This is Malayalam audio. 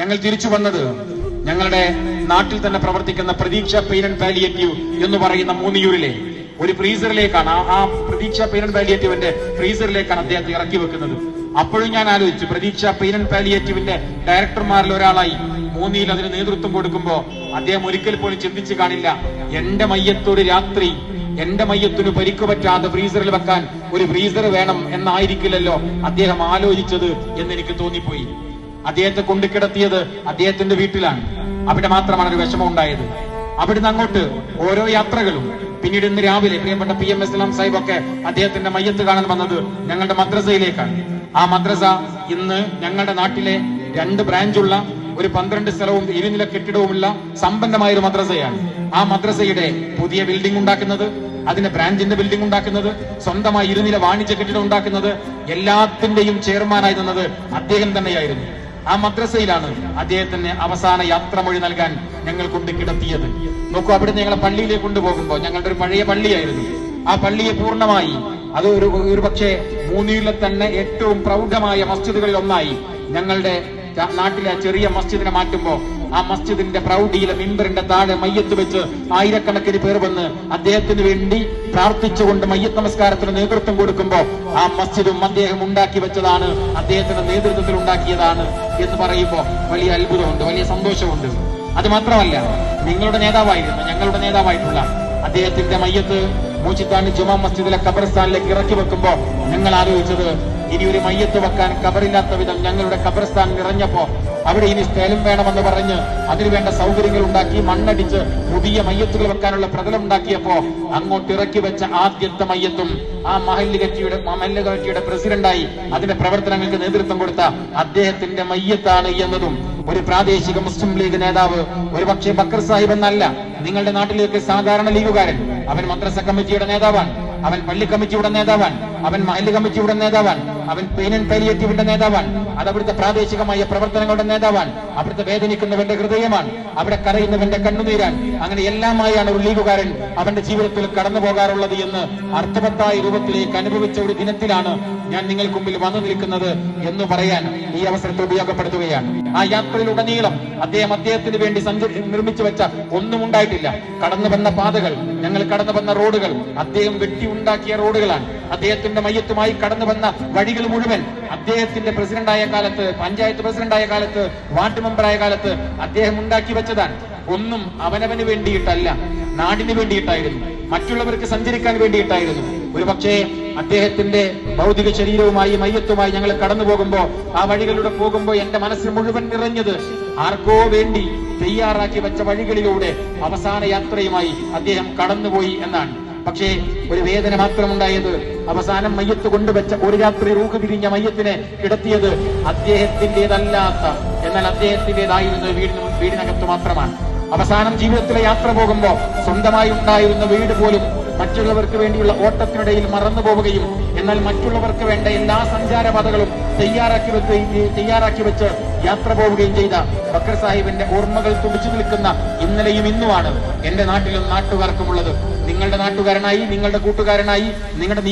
ഞങ്ങൾ തിരിച്ചു വന്നത് ഞങ്ങളുടെ നാട്ടിൽ തന്നെ പ്രവർത്തിക്കുന്ന പ്രതീക്ഷ പെയിൻ ആൻഡ് പാലിയേറ്റീവ് എന്ന് പറയുന്ന മൂന്നിയൂരിലെ ഒരു ഫ്രീസറിലേക്കാണ് ആ- പ്രതീക്ഷ പെയിൻ ആൻഡ് പാലിയേറ്റീവിന്റെ ഫ്രീസറിലേക്കാണ് അദ്ദേഹത്തെ ഇറക്കി വെക്കുന്നത്. അപ്പോഴും ഞാൻ ആലോചിച്ചു പ്രതീക്ഷ പെയിൻ ആൻഡ് പാലിയേറ്റീവിന്റെ ഡയറക്ടർമാരിൽ ഒരാളായി മൂന്നിയിൽ അതിന് നേതൃത്വം കൊടുക്കുമ്പോ അദ്ദേഹം ഒരിക്കൽ പോലും ചിന്തിച്ചു കാണില്ല. എന്റെ മയ്യത്തോട് രാത്രി എന്റെ മയ്യത്തിന് പരിക്കു പറ്റാതെ ഫ്രീസറിൽ വെക്കാൻ ഒരു ഫ്രീസർ വേണം എന്നായിരിക്കില്ലല്ലോ അദ്ദേഹം ആലോചിച്ചത് എന്ന് എനിക്ക് തോന്നിപ്പോയി. അദ്ദേഹത്തെ കൊണ്ടു കിടത്തിയത് അദ്ദേഹത്തിന്റെ വീട്ടിലാണ്. അവിടെ മാത്രമാണ് ഒരു വിഷമം ഉണ്ടായത് അവിടുന്ന് അങ്ങോട്ട് ഓരോ യാത്രകളും പിന്നീട് ഇന്ന് രാവിലെ പ്രിയപ്പെട്ട പി എം ഇസ്ലാം സാഹിബ് ഒക്കെ അദ്ദേഹത്തിന്റെ മയ്യത്ത് കാണാൻ വന്നത് ഞങ്ങളുടെ മദ്രസയിലേക്കാണ്. ആ മദ്രസ ഇന്ന് ഞങ്ങളുടെ നാട്ടിലെ രണ്ട് ബ്രാഞ്ചുള്ള ഒരു പന്ത്രണ്ട് സ്ഥലവും ഇരുനില കെട്ടിടവുമുള്ള സമ്പന്നമായ ഒരു മദ്രസയാണ്. ആ മദ്രസയുടെ പുതിയ ബിൽഡിംഗ് ഉണ്ടാക്കുന്നത് അതിന്റെ ബ്രാഞ്ചിന്റെ ബിൽഡിംഗ് ഉണ്ടാക്കുന്നത് സ്വന്തമായി ഇരുനില വാണിജ്യ കെട്ടിടം ഉണ്ടാക്കുന്നത് എല്ലാത്തിന്റെയും ചെയർമാനായി നിന്നത് അദ്ദേഹം തന്നെയായിരുന്നു. ആ മദ്രസയിലാണ് അദ്ദേഹത്തിന് അവസാന യാത്രമൊഴി നൽകാൻ ഞങ്ങൾ കൊണ്ട് കിടത്തിയത്. നോക്കൂ അവിടെ ഞങ്ങളെ പള്ളിയിലേക്ക് കൊണ്ടുപോകുമ്പോൾ ഞങ്ങളുടെ ഒരു പഴയ പള്ളിയായിരുന്നു. ആ പള്ളിയെ പൂർണമായി അത് ഒരു ഒരു പക്ഷേ മൂന്നിയിലെ തന്നെ ഏറ്റവും പ്രൗഢമായ മസ്ജിദുകളിൽ ഒന്നായി ഞങ്ങളുടെ നാട്ടിലെ ചെറിയ മസ്ജിദിനെ മാറ്റുമ്പോ ആ മസ്ജിദിന്റെ പ്രൗഢിയിലെ മിമ്പറിന്റെ താഴെ മയ്യത്ത് വെച്ച് ആയിരക്കണക്കിന് പേർ വന്ന് അദ്ദേഹത്തിന് വേണ്ടി പ്രാർത്ഥിച്ചുകൊണ്ട് മയ്യത്ത് നമസ്കാരത്തിന് നേതൃത്വം കൊടുക്കുമ്പോ ആ മസ്ജിദും അദ്ദേഹം ഉണ്ടാക്കി വെച്ചതാണ് അദ്ദേഹത്തിന്റെ നേതൃത്വത്തിൽ ഉണ്ടാക്കിയതാണ് എന്ന് പറയുമ്പോ വലിയ അത്ഭുതമുണ്ട് വലിയ സന്തോഷമുണ്ട്. അത് മാത്രമല്ല നിങ്ങളുടെ നേതാവായിരുന്നു ഞങ്ങളുടെ നേതാവായിട്ടുള്ള അദ്ദേഹത്തിന്റെ മയ്യത്ത് മൂച്ചിത്താണി ജുമാ മസ്ജിദിലെ ഖബർസ്ഥാനിലേക്ക് ഇറക്കി വെക്കുമ്പോ ഞങ്ങൾ ആലോചിച്ചത് ഇനി ഒരു മയ്യത്ത് വെക്കാൻ കബറില്ലാത്ത വിധം ഞങ്ങളുടെ കബർസ്ഥാൻ നിറഞ്ഞപ്പോ അവിടെ ഇനി സ്ഥലം വേണമെന്ന് പറഞ്ഞ് അതിനുവേണ്ട സൗകര്യങ്ങൾ ഉണ്ടാക്കി മണ്ണടിച്ച് പുതിയ മയ്യത്തുകൾ വെക്കാനുള്ള പ്രതലം ഉണ്ടാക്കിയപ്പോ അങ്ങോട്ട് ഇറക്കി വെച്ച ആദ്യത്തെ മയ്യത്തും ആ മഹല്ല് കക്ഷിയുടെ മഹല്ല് കക്ഷിയുടെ പ്രസിഡന്റായി അതിന്റെ പ്രവർത്തനങ്ങൾക്ക് നേതൃത്വം കൊടുത്ത അദ്ദേഹത്തിന്റെ മയ്യത്താണ് എന്നതും ഒരു പ്രാദേശിക മുസ്ലിം ലീഗ് നേതാവ് ഒരു പക്ഷേ ബക്കർ സാഹിബ് എന്നല്ല. നിങ്ങളുടെ നാട്ടിലേക്ക് സാധാരണ ലീഗുകാരൻ. അവൻ മദ്രസ കമ്മിറ്റിയുടെ നേതാവാണ്. അവൻ പള്ളി കമ്മിറ്റിയുടെ നേതാവാണ്. അവൻ മഹല്ല് കമ്മിറ്റിയുടെ നേതാവാണ് അവൻ ആൻഡ് പാലിയേറ്റീവിന്റെ നേതാവാണ് അത് അവിടുത്തെ പ്രാദേശികമായ പ്രവർത്തനങ്ങളുടെ നേതാവാണ് അവിടുത്തെ വേദനിക്കുന്നവന്റെ ഹൃദയമാണ് അവിടെ കരയുന്നവന്റെ കണ്ണുനീരാൻ. അങ്ങനെ എല്ലാമായാണ് ഒരു ലീഗുകാരൻ അവന്റെ ജീവിതത്തിൽ കടന്നു പോകാറുള്ളത് എന്ന് അർത്ഥവത്തായ രൂപത്തിലേക്ക് അനുഭവിച്ച ഒരു ദിനത്തിലാണ് ഞാൻ നിങ്ങൾക്ക് മുമ്പിൽ വന്നു നിൽക്കുന്നത് എന്ന് പറയാൻ ഈ അവസരത്തെ ഉപയോഗപ്പെടുത്തുകയാണ്. ആ യാത്രയിലുടനീളം അദ്ദേഹം അദ്ദേഹത്തിന് വേണ്ടി സഞ്ചരി നിർമ്മിച്ചു വെച്ച ഒന്നും ഉണ്ടായിട്ടില്ല. കടന്നു വന്ന പാതകൾ ഞങ്ങൾ കടന്നു വന്ന റോഡുകൾ അദ്ദേഹം വെട്ടി ഉണ്ടാക്കിയ റോഡുകളാണ്. അദ്ദേഹത്തിന്റെ മയ്യത്തുമായി കടന്നു വന്ന വഴികൾ മുഴുവൻ അദ്ദേഹത്തിന്റെ പ്രസിഡന്റായ കാലത്ത് പഞ്ചായത്ത് പ്രസിഡന്റായ കാലത്ത് വാർഡ് മെമ്പറായ കാലത്ത് അദ്ദേഹം ഉണ്ടാക്കി വെച്ചതാണ്. ഒന്നും അവനവന് വേണ്ടിയിട്ടല്ല നാടിന് വേണ്ടിയിട്ടായിരുന്നു. മറ്റുള്ളവർക്ക് സഞ്ചരിക്കാൻ വേണ്ടിയിട്ടായിരുന്നു. ഒരു പക്ഷേ അദ്ദേഹത്തിന്റെ ഭൗതിക ശരീരവുമായി മയ്യത്തുമായി ഞങ്ങൾ കടന്നു പോകുമ്പോ ആ വഴികളിലൂടെ പോകുമ്പോ എന്റെ മനസ്സിൽ മുഴുവൻ നിറഞ്ഞത് ആർക്കോ വേണ്ടി തയ്യാറാക്കി വെച്ച വഴികളിലൂടെ അവസാന യാത്രയുമായി അദ്ദേഹം കടന്നുപോയി എന്നാണ്. പക്ഷേ ഒരു വേദന മാത്രമുണ്ടായത് അവസാനം മയ്യത്ത് കൊണ്ടുവച്ച ഒരു രാത്രി റൂഹ് പിരിഞ്ഞ മയ്യത്തിനെ കിടത്തിയത് അദ്ദേഹത്തിന്റേതല്ലാത്ത എന്നാൽ അദ്ദേഹത്തിന്റേതായിരുന്ന വീടിന് വീടിനകത്ത് മാത്രമാണ്. അവസാനം ജീവിതത്തിലെ യാത്ര പോകുമ്പോൾ സ്വന്തമായി ഉണ്ടായിരുന്ന വീട് പോലും മറ്റുള്ളവർക്ക് വേണ്ടിയുള്ള ഓട്ടത്തിനിടയിൽ മറന്നു പോവുകയും എന്നാൽ മറ്റുള്ളവർക്ക് വേണ്ട എല്ലാ സഞ്ചാരപാതകളും തയ്യാറാക്കി വെച്ച് തയ്യാറാക്കി വെച്ച് യാത്ര പോവുകയും ചെയ്ത ബക്കർ സാഹിബിന്റെ ഓർമ്മകൾ തുടിച്ചു നിൽക്കുന്ന ഇന്നലെയും ഇന്നുമാണ്. എന്റെ നാട്ടിലും നാട്ടുകാർക്കുമുള്ളത് നിങ്ങളുടെ നാട്ടുകാരനായി നിങ്ങളുടെ കൂട്ടുകാരനായി നിങ്ങളുടെ